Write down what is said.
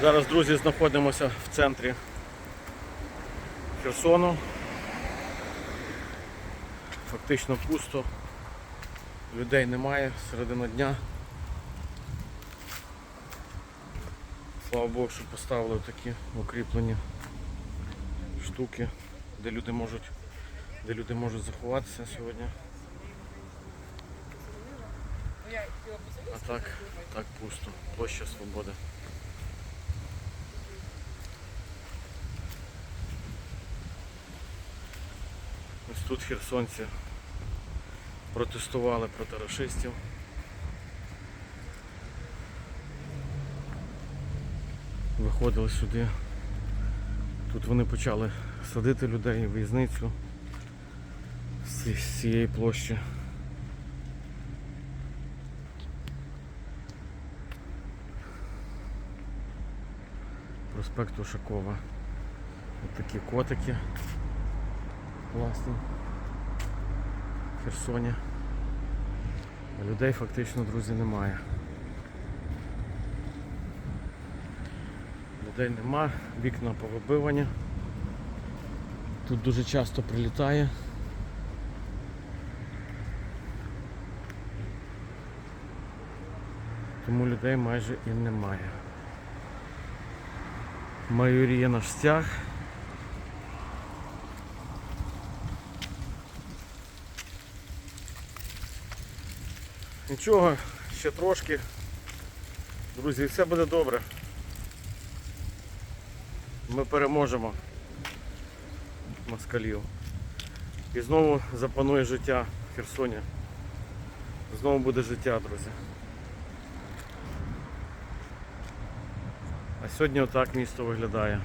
Зараз, друзі, знаходимося в центрі Херсону. Фактично пусто. Людей немає, середина дня. Слава Богу, що поставили такі укріплені штуки, де люди можуть, де люди можуть заховатися сьогодні. А так, так пусто. Площа Свободи. Ось тут херсонці протестували проти рашистів. Виходили сюди. Тут вони почали садити людей, в'язницю з з цієї площі. Проспект Ушакова. Ось такі котики класні в Херсоні. А людей фактично, друзі, немає. Людей нема, вікна повибивані. Тут дуже часто прилітає. Тому людей майже і немає. Майоріє наш стяг. Нічого, ще трошки. Друзі, все буде добре. Ми переможемо москалів. І знову запанує життя в Херсоні. Знову буде життя, друзі. А сьогодні отак місто виглядає.